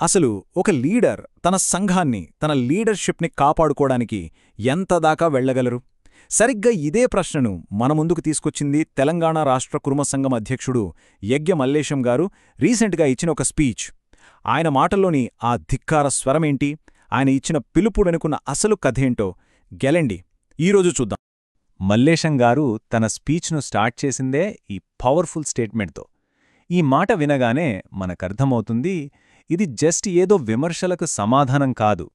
అసలు ఒక లీడర్ తన సంఘాన్ని తన లీడర్షిప్ని కాపాడుకోవడానికి ఎంతదాకా వెళ్ళగలరు సరిగ్గా ఇదే ప్రశ్నను మన ముందుకు తీసుకొచ్చింది తెలంగాణ రాష్ట్ర కుర్మ సంఘం అధ్యక్షుడు యజ్ఞ మల్లేశం గారు రీసెంట్గా ఇచ్చిన ఒక స్పీచ్. ఆయన మాటల్లోని ఆ ధిక్కార స్వరమేంటి? ఆయన ఇచ్చిన పిలుపుడనుకున్న అసలు కథేంటో గెలండి. ఈరోజు చూద్దాం. మల్లేశం గారు తన స్పీచ్ను స్టార్ట్ చేసిందే ఈ పవర్ఫుల్ స్టేట్మెంట్తో. ఈ మాట వినగానే మనకర్థమవుతుంది ఇది జస్ట్ ఏదో విమర్శలకు సమాధానం కాదు.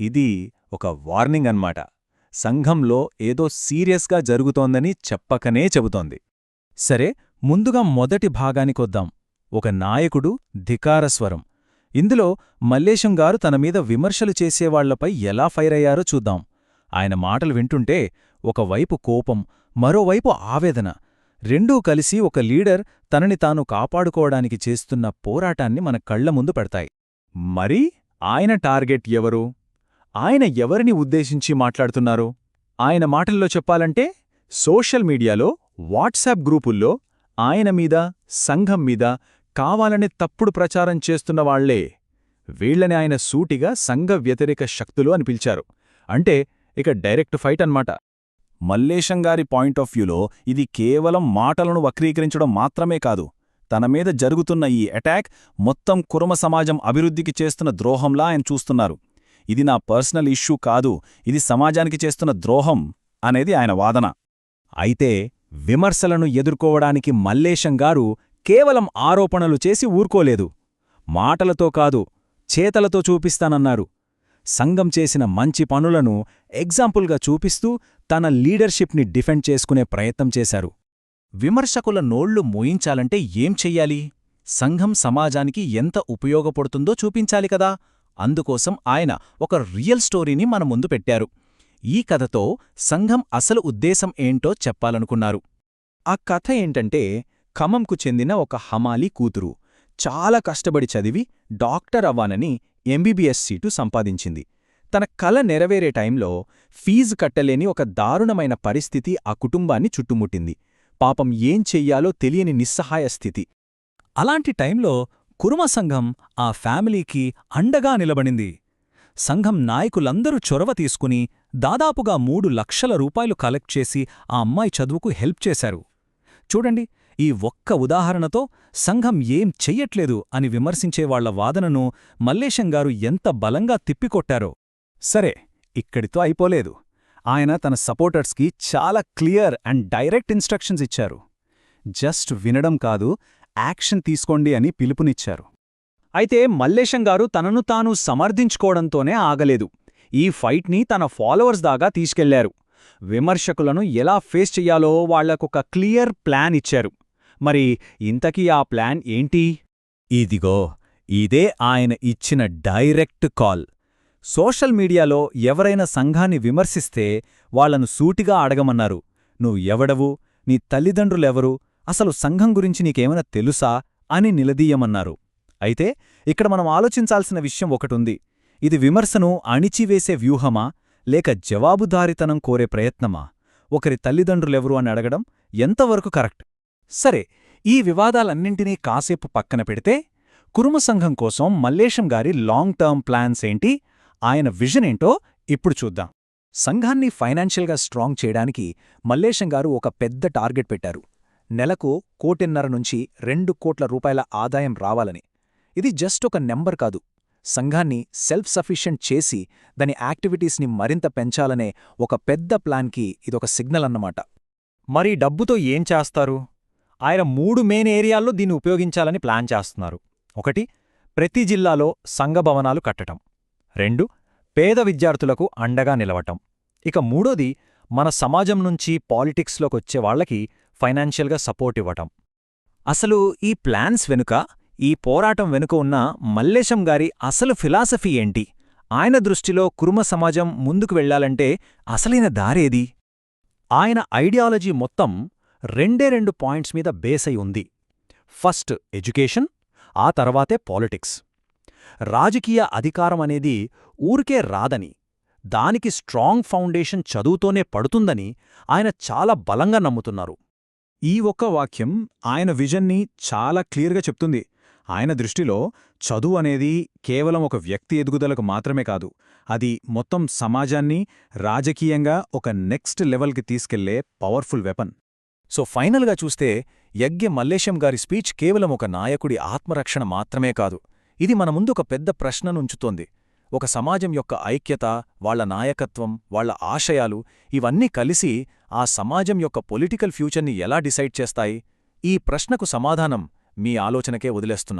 ఇది ఒక వార్నింగ్ అన్మాట సంఘంలో ఏదో సీరియస్గా జరుగుతోందని చెప్పకనే చెబుతోంది. సరే ముందుగా మొదటి భాగానికొద్దాం ఒక నాయకుడు ధికారస్వరం ఇందులో మల్లేశం గారు తన మీద విమర్శలు చేసేవాళ్ళపై ఎలా ఫైర్ అయ్యారో చూద్దాం. ఆయన మాటలు వింటుంటే ఒకవైపు కోపం మరోవైపు ఆవేదన. రెండూ కలిసి ఒక లీడర్ తనని తాను కాపాడుకోవడానికి చేస్తున్న పోరాటాన్ని మన కళ్ళ ముందు పెడతాయి. మరి ఆయన టార్గెట్ ఎవరు? ఆయన ఎవరిని ఉద్దేశించి మాట్లాడుతున్నారు? ఆయన మాటల్లో చెప్పాలంటే సోషల్ మీడియాలో వాట్సాప్ గ్రూపుల్లో ఆయన మీద సంఘం మీద కావాలనే తప్పుడు ప్రచారం చేస్తున్న వాళ్ళే. వీళ్ళని ఆయన సూటిగా సంఘ వ్యతిరేక శక్తులు అని పిలిచారు. అంటే ఇక డైరెక్ట్ ఫైట్ అన్మాట మల్లేశంగారి పాయింట్ ఆఫ్ వ్యూలో ఇది కేవలం మాటలను వక్రీకరించడం మాత్రమే కాదు తన మీద జరుగుతున్న ఈ అటాక్ మొత్తం కురమ సమాజం అభివృద్ధికి చేస్తున్న ద్రోహంలా ఆయన చూస్తున్నారు. ఇది నా పర్సనల్ ఇష్యూ కాదు ఇది సమాజానికి చేస్తున్న ద్రోహం అనేది ఆయన వాదన. అయితే విమర్శలను ఎదుర్కోవడానికి మల్లేశం గారు కేవలం ఆరోపణలు చేసి ఊరుకోలేదు. మాటలతో కాదు చేతలతో చూపిస్తానన్నారు. సంఘం చేసిన మంచి పనులను ఎగ్జాంపుల్గా చూపిస్తూ తన లీడర్షిప్ని డిఫెండ్ చేసుకునే ప్రయత్నం చేశారు. విమర్శకుల నోళ్ళు మోయించాలంటే ఏం చెయ్యాలి? సంఘం సమాజానికి ఎంత ఉపయోగపడుతుందో చూపించాలి కదా! అందుకోసం ఆయన ఒక రియల్ స్టోరీని మన ముందు పెట్టారు. ఈ కథతో సంఘం అసలు ఉద్దేశం ఏంటో చెప్పాలనుకున్నారు. ఆ కథ ఏంటంటే ఖమ్మంకు చెందిన ఒక హమాలీ కూతురు. చాలా కష్టపడి చదివి డాక్టర్ అవ్వానని ఎంబీబీఎస్ సీటు సంపాదించింది. తన కల నెరవేరే టైంలో ఫీజు కట్టలేని ఒక దారుణమైన పరిస్థితి ఆ కుటుంబాన్ని చుట్టుముట్టింది. పాపం ఏం చెయ్యాలో తెలియని నిస్సహాయ స్థితి. అలాంటి టైంలో కురుమ సంఘం ఆ ఫ్యామిలీకి అండగా నిలబడింది. సంఘం నాయకులందరూ చొరవ తీసుకుని దాదాపుగా మూడు లక్షల రూపాయలు కలెక్ట్ చేసి ఆ అమ్మాయి చదువుకు హెల్ప్ చేశారు. చూడండి ఈ ఒక్క ఉదాహరణతో సంఘం ఏం చెయ్యట్లేదు అని విమర్శించేవాళ్ళ వాదనను మల్లేశంగారు ఎంత బలంగా తిప్పికొట్టారో. సరే ఇక్కడితో అయిపోలేదు. ఆయన తన సపోర్టర్స్కి చాలా క్లియర్ అండ్ డైరెక్ట్ ఇన్స్ట్రక్షన్స్ ఇచ్చారు. జస్ట్ వినడం కాదు యాక్షన్ తీసుకోండి అని పిలుపునిచ్చారు. అయితే మల్లేశంగారు తనను తాను సమర్థించుకోవడంతోనే ఆగలేదు. ఈ ఫైట్ని తన ఫాలోవర్స్ దాకా తీసుకెళ్ళారు. విమర్శకులను ఎలా ఫేస్ చెయ్యాలో వాళ్ళకొక క్లియర్ ప్లాన్ ఇచ్చారు. మరి ఇంతకీ ఆ ప్లాన్ ఏంటి? ఇదిగో ఇదే ఆయన ఇచ్చిన డైరెక్ట్ కాల్. సోషల్ మీడియాలో ఎవరైనా సంఘాన్ని విమర్శిస్తే వాళ్ళను సూటిగా అడగమన్నారు. నువ్వు ఎవడవు? నీ తల్లిదండ్రులెవరు? అసలు సంఘం గురించి నీకేమైనా తెలుసా? అని నిలదీయమన్నారు. అయితే ఇక్కడ మనం ఆలోచించాల్సిన విషయం ఒకటుంది. ఇది విమర్శను అణిచివేసే వ్యూహమా? లేక జవాబుదారితనం కోరే ప్రయత్నమా? ఒకరి తల్లిదండ్రులెవరు అని అడగడం ఎంతవరకు కరెక్ట్? సరే ఈ వివాదాలన్నింటినీ కాసేపు పక్కన పెడితే కురుమ సంఘం కోసం మల్లేశం గారి లాంగ్ టర్మ్ ప్లాన్స్ ఏంటి ఆయన విజన్ ఏంటో ఇప్పుడు చూద్దాం. సంఘాన్ని ఫైనాన్షియల్గా స్ట్రాంగ్ చేయడానికి మల్లేశం గారు ఒక పెద్ద టార్గెట్ పెట్టారు. నెలకు కోటిన్నర నుంచి రెండు కోట్ల రూపాయల ఆదాయం రావాలని. ఇది జస్ట్ ఒక నెంబర్ కాదు. సంఘాన్ని సెల్ఫ్ సఫిషియెంట్ చేసి దాని యాక్టివిటీస్ని మరింత పెంచాలనే ఒక పెద్ద ప్లాన్కి ఇదొక సిగ్నల్ అన్నమాట. మరి డబ్బుతో ఏం చేస్తారు? ఆయన మూడు మెయిన్ ఏరియాల్లో దీన్ని ఉపయోగించాలని ప్లాన్ చేస్తున్నారు. ఒకటి ప్రతి జిల్లాలో సంఘభవనాలు కట్టటం. రెండు పేద విద్యార్థులకు అండగా నిలవటం. ఇక మూడోది మన సమాజం నుంచి పాలిటిక్స్లోకొచ్చే వాళ్ళకి ఫైనాన్షియల్గా సపోర్ట్ ఇవ్వటం. అసలు ఈ ప్లాన్స్ వెనుక ఈ పోరాటం వెనుక ఉన్న మల్లేశం గారి అసలు ఫిలాసఫీ ఏంటి? ఆయన దృష్టిలో కురుమ సమాజం ముందుకు వెళ్ళాలంటే అసలైన దారేది? ఆయన ఐడియాలజీ మొత్తం రెండే రెండు పాయింట్స్ మీద బేస్ అయి ఉంది. ఫస్ట్ ఎడ్యుకేషన్ ఆ తర్వాతే పాలిటిక్స్. రాజకీయ అధికారం అనేది ఊరికే రాదని దానికి స్ట్రాంగ్ ఫౌండేషన్ చదువుతోనే పడుతుందని ఆయన చాలా బలంగా నమ్ముతున్నారు. ఈ ఒక్క వాక్యం ఆయన విజన్ని చాలా క్లియర్గా చెప్తుంది. ఆయన దృష్టిలో చదువు అనేది కేవలం ఒక వ్యక్తి ఎదుగుదలకు మాత్రమే కాదు అది మొత్తం సమాజాన్ని రాజకీయంగా ఒక నెక్స్ట్ లెవెల్కి తీసుకెళ్ళే పవర్ఫుల్ వెపన్. సో ఫైనల్గా చూస్తే యజ్ఞ మల్లేశం గారి స్పీచ్ కేవలం ఒక నాయకుడి ఆత్మరక్షణ మాత్రమే కాదు ఇది మన ముందు ఒక పెద్ద ప్రశ్ననుంచుతోంది. ఒక సమాజం యొక్క ఐక్యత వాళ్ళ నాయకత్వం వాళ్ళ ఆశయాలు ఇవన్నీ కలిసి ఆ సమాజం యొక్క పొలిటికల్ ఫ్యూచర్ని ఎలా డిసైడ్ చేస్తాయి? ఈ ప్రశ్నకు సమాధానం మీ ఆలోచనకే వదిలేస్తున్నాను